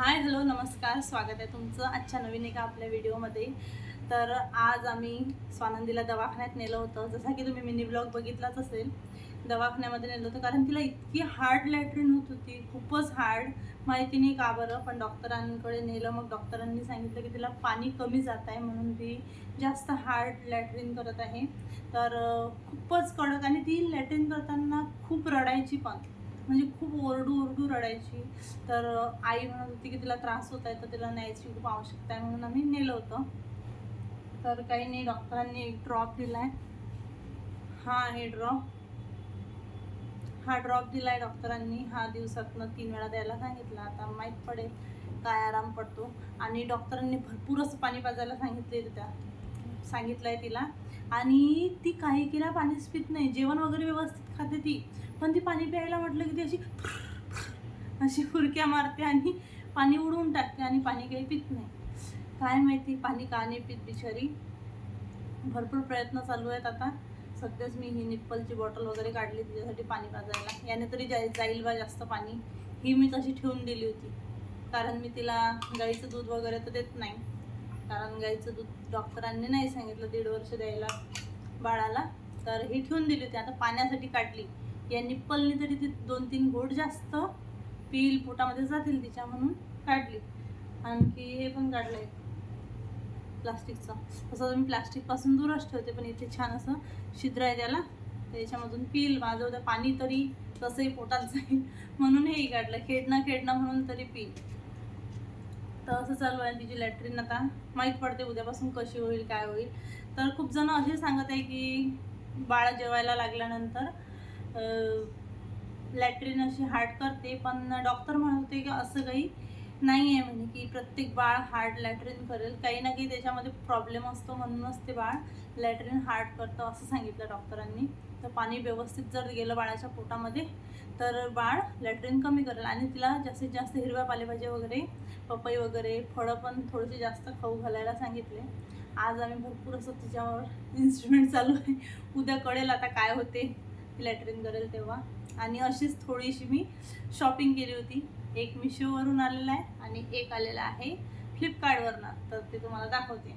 Hi hello नमस्कार स्वागत आहे तुमचं आजच्या नवीन एका आपल्या व्हिडिओमध्ये. तर आज आम्ही स्वानंदीला दवाखान्यात नेलं होतं. जसं की तुम्ही मिनी ब्लॉग बघितलाच असेल दवाखान्यामध्ये नेलं होतं कारण तिला इतकी हार्ड लॅट्रिन होत होती खूपच हार्ड माहिती नाही का बरं पण डॉक्टरांकडे नेलं. मग डॉक्टरांनी सांगितलं की तिला पाणी कमी जात आहे म्हणून ती जास्त हार्ड लॅटरिन करत आहे. तर खूपच कडक आणि ती लॅट्रिन करताना खूप रडायची पण. म्हणजे खूप ओरडू ओरडू रडायची. तर आई म्हणत होती की तिला त्रास होत आहे तर तिला न्यायची खूप आवश्यकता आहे म्हणून आम्ही नेलं होतं. तर काही नाही डॉक्टरांनी एक ड्रॉप दिलाय. हा आहे ड्रॉप हा ड्रॉप दिला आहे डॉक्टरांनी. हा दिवसातनं तीन वेळा द्यायला सांगितला. आता माहीत पडेल काय आराम पडतो. आणि डॉक्टरांनी भरपूर असं पाणी पाजायला सांगितले त्या. सांगितलंय तिला. आणि ती काही केल्या पाणीच पित नाही. जेवण वगैरे व्यवस्थित खाते ती. पण ती पाणी प्यायला म्हटलं की ती अशी अशी फुरक्या मारते आणि पाणी उडवून टाकते आणि पाणी काही पित नाही. काय माहिती पाणी का नाही पित बिचारी. भरपूर प्रयत्न चालू आहेत आता. सध्याच मी ही निप्पलची बॉटल वगैरे काढली तिच्यासाठी पाणी पाजायला. याने तरी जाई जाईल बा जास्त पाणी. ही मी तशी ठेवून दिली होती. कारण मी तिला गाईचं दूध वगैरे तर देत नाही. कारण गाईचं दूध डॉक्टरांनी नाही सांगितलं दीड वर्ष द्यायला बाळाला. तर ही ठेवून दिली होती. आता पाण्यासाठी काढली. या निप्पलनी तरी ती दोन तीन घोट जास्त पील पोटामध्ये जातील तिच्या म्हणून काढली. आणखी हे पण काढलंय. प्लास्टिकचं. तसं मी प्लास्टिकपासून दूरच ठेवते पण इथे छान असं छिद्र आहे त्याला. त्याच्यामधून पील माझं उद्या पाणी तरी तसंही पोटात जाईल म्हणून हेही काढलं. खेळणं खेळणं म्हणून तरी पील तर असं चालू आहे तिची लॅट्रिन आता माहीत पडते उद्यापासून कशी होईल काय होईल. तर खूप जण असे सांगत आहे की बाळ जेवायला लागल्यानंतर लॅट्रिन अशी हार्ड करते. पण डॉक्टर म्हणत होते की असं काही नाही आहे म्हणजे की प्रत्येक बाळ हार्ड लॅट्रिन करेल. काही ना काही त्याच्यामध्ये प्रॉब्लेम असतो म्हणूनच ते बाळ लॅट्रिन हार्ड करतं असं सांगितलं डॉक्टरांनी तर पाणी व्यवस्थित जर गेलं बाळाच्या पोटामध्ये तर बाळ लॅट्रिन कमी करेल आणि तिला जास्तीत जास्त हिरव्या पालेभाज्या वगैरे पपई वगैरे फळं पण थोडेसे जास्त खाऊ घालायला सांगितले. आज आम्ही भरपूर असं तिच्यावर इन्स्ट्रुमेंट चालू आहे. उद्या कळेल आता काय होते. ती लॅट्रिन करेल तेव्हा. आणि अशीच थोडीशी मी शॉपिंग केली होती. एक मिशोवरून आलेला आहे आणि एक आलेला आहे फ्लिपकार्टवरनं. तर ते तुम्हाला दाखवते.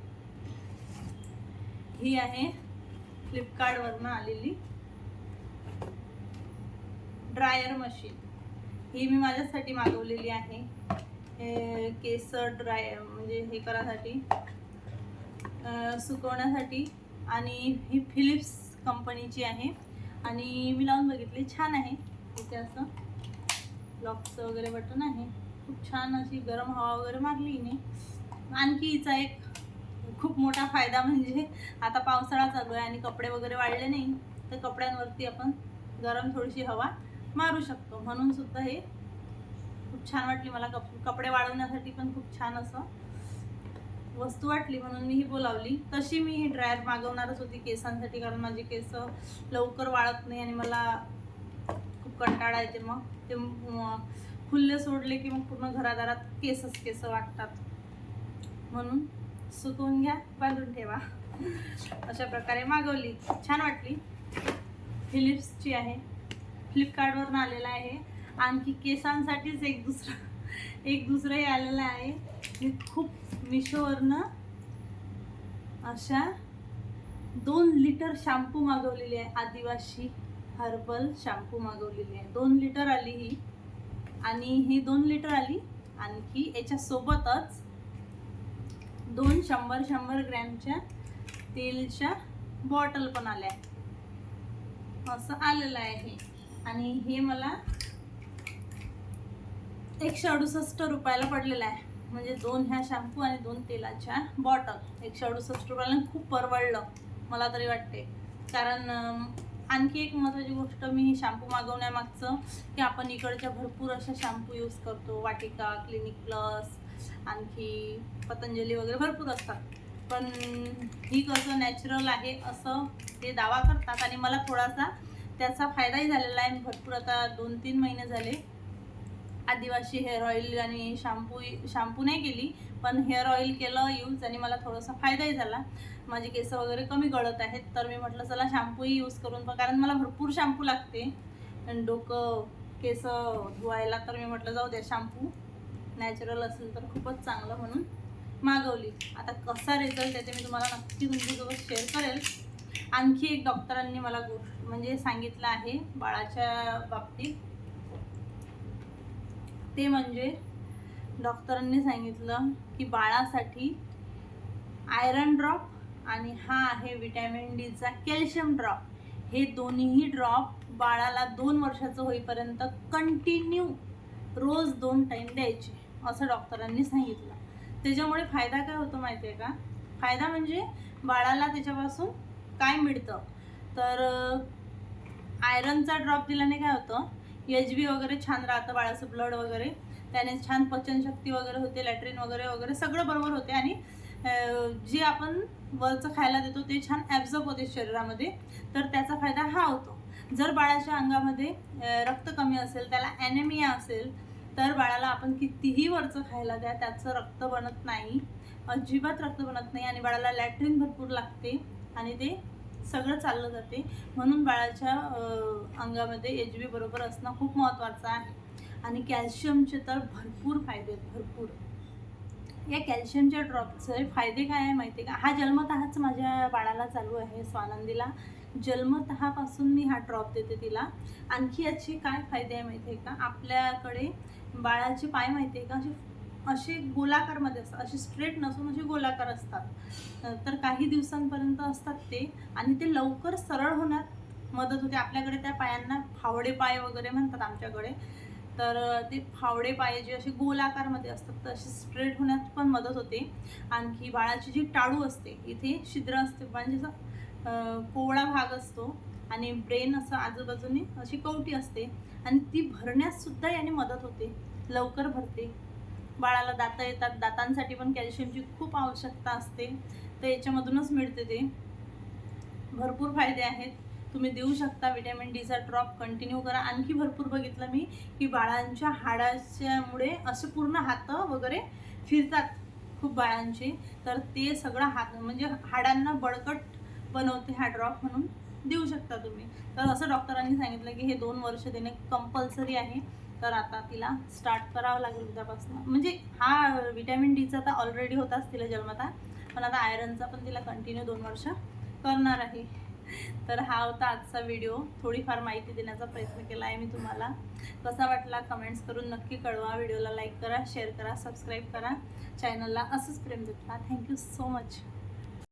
ही आहे फ्लिपकार्टवरनं आलेली ड्रायर मशीन. ही मी माझ्यासाठी मागवलेली आहे. हे केस ड्राय म्हणजे हे करासाठी सुकवण्यासाठी. आणि ही फिलिप्स कंपनीची आहे. आणि मी लावून बघितली छान आहे. इथे असं लॉकचं वगैरे बटन आहे. खूप छान अशी गरम हवा वगैरे मारली हिने. आणखी हिचा एक खूप मोठा फायदा म्हणजे आता पावसाळा चालू आहे आणि कपडे वगैरे वाढले नाही तर कपड्यांवरती आपण गरम थोडीशी हवा मारू शकतो. म्हणून सुद्धा हे खूप छान वाटली मला कप कपडे वाळवण्यासाठी पण खूप छान असं वस्तू वाटली. म्हणून मी ही बोलावली. तशी मी ही ड्रायर मागवणारच होती केसांसाठी कारण माझी केस लवकर वाळत नाही आणि मला खूप कंटाळा येते मग. ते खुल्ले सोडले की मग पूर्ण घरादारात केसच केस वाटतात. म्हणून सुकवून घ्या बांधून ठेवा. अशा प्रकारे मागवली. छान वाटली. फिलिप्सची आहे. फ्लिपकार्टवरून आलेला आहे. आणखी केसांसाठीच एक दुसरं एक दुसरंही आलेलं आहे. मी खूप मिशोवरनं अशा दोन लिटर शॅम्पू मागवलेली आहे. आदिवासी हर्बल शॅम्पू मागवलेली आहे. दोन लिटर आली ही. आणि ही दोन लिटर आली. आणखी याच्यासोबतच दोन शंभर शंभर ग्रॅमच्या तेलच्या बॉटल पण आल्या. असं आलेलं आहे. हे आणि हे मला एकशे अडुसष्ट रुपयाला पडलेलं आहे. म्हणजे दोन ह्या शॅम्पू आणि दोन तेलाच्या बॉटल एकशे अडुसष्ट रुपयाला खूप परवडलं मला तरी वाटते. कारण आणखी एक महत्त्वाची गोष्ट मी ही शॅम्पू मागवण्यामागचं की आपण इकडच्या भरपूर अशा शॅम्पू यूज करतो. वाटिका क्लिनिक प्लस आणखी पतंजली वगैरे भरपूर असतात. पण ही कसं नॅचरल आहे असं ते दावा करतात आणि मला थोडासा त्याचा फायदाही झालेला आहे. भरपूर आता दोन तीन महिने झाले. आदिवासी हेअर ऑइल आणि शॅम्पू शॅम्पू नाही केली पण हेअर ऑइल केलं यूज आणि मला थोडासा फायदाही झाला. माझे केस वगैरे कमी गळत आहेत तर मी म्हटलं चला शॅम्पूही यूज करून कारण मला भरपूर शॅम्पू लागते. आणि डोकं केस धुवायला तर मी म्हटलं जाऊ द्या शॅम्पू नॅचरल असेल तर खूपच चांगलं म्हणून मागवली. आता कसा रिझल्ट त्याचे मी तुम्हाला नक्की तुमच्यासोबत शेअर करेल. आणखी एक डॉक्टरांनी मला गोष्ट म्हणजे सांगितलं आहे बाळाच्या बाबतीत. ते म्हणजे डॉक्टरांनी सांगितलं की बाळासाठी आयरन ड्रॉप आणि हा आहे विटॅमिन डीचा कॅल्शियम ड्रॉप. हे दोन्हीही ड्रॉप बाळाला दोन वर्षाचं होईपर्यंत कंटिन्यू रोज दोन टाईम द्यायचे असं डॉक्टरांनी सांगितलं. त्याच्यामुळे फायदा काय होतो माहिती आहे का? फायदा म्हणजे बाळाला त्याच्यापासून काय मिळतं? तर आयरनचा ड्रॉप दिल्याने काय होतं? एच बी वगैरे छान राहतं बाळाचं ब्लड वगैरे. त्याने छान पचनशक्ती वगैरे होते लॅट्रिन वगैरे वगैरे सगळं बरोबर होते. आणि जे आपण वरचं खायला देतो ते छान ॲब्झॉर्ब होते शरीरामध्ये. तर त्याचा फायदा हा होतो. जर बाळाच्या अंगामध्ये रक्त कमी असेल त्याला ॲनेमिया असेल तर बाळाला आपण कितीही वरचं खायला द्या त्याचं रक्त बनत नाही. अजिबात रक्त बनत नाही आणि बाळाला लॅट्रिन भरपूर लागते. आणि ते सगळं चाललं जाते. म्हणून बाळाच्या अंगामध्ये एच बी बरोबर असणं खूप महत्त्वाचं आहे. आणि कॅल्शियमचे तर भरपूर फायदे आहेत भरपूर. या कॅल्शियमच्या ड्रॉपचे फायदे काय आहे माहिती आहे का? हा जन्मतःच माझ्या बाळाला चालू आहे स्वानंदीला. जन्मतःपासून मी हा ड्रॉप देते तिला. आणखी याचे काय फायदे आहे माहिती आहे का? आपल्याकडे बाळाचे पाय माहिती आहे का? असे असे गोलाकारमध्ये असतात असे स्ट्रेट नसून असे गोलाकार असतात. तर काही दिवसांपर्यंत असतात ते आणि ते लवकर सरळ होण्यात मदत होते. आपल्याकडे त्या पायांना फावडे पाय वगैरे म्हणतात आमच्याकडे. तर ते फावडे पाय जे असे गोलाकारमध्ये असतात तर असे स्ट्रेट होण्यात पण मदत होते. आणखी बाळाची जी टाळू असते इथे छिद्र असते म्हणजे असं कोवळा भाग असतो आणि ब्रेन असं आजूबाजूने अशी कवटी असते आणि ती भरण्यास सुद्धा याने मदत होते. लवकर भरते. बाळाला दातं येतात. दातांसाठी पण कॅल्शियमची खूप आवश्यकता असते. तर याच्यामधूनच मिळते ते. भरपूर फायदे आहेत. तुम्ही देऊ शकता विटॅमिन डीचा ड्रॉप कंटिन्यू करा. आणखी भरपूर बघितलं मी की बाळांच्या हाडाच्यामुळे असे पूर्ण हात वगैरे फिरतात खूप बाळांचे. तर ते सगळं हात म्हणजे हाडांना बळकट बनवते हा ड्रॉप म्हणून देऊ शकता तुम्ही. तर असं डॉक्टरांनी सांगितलं की हे दोन वर्ष देणे कंपल्सरी आहे. तर आता तिला स्टार्ट करावं लागेल उद्यापासून. म्हणजे हा विटॅमिन डीचा तर ऑलरेडी होताच तिला जन्मता पण आता आयरनचा पण तिला कंटिन्यू दोन वर्ष करणार आहे. तर हा होता आजचा व्हिडिओ थोडीफार माहिती देण्याचा प्रयत्न केला आहे मी तुम्हाला. कसा वाटला कमेंट्स करून नक्की कळवा. व्हिडिओला लाईक करा शेअर करा सबस्क्राईब करा. चॅनलला असंच प्रेम देत थँक्यू सो मच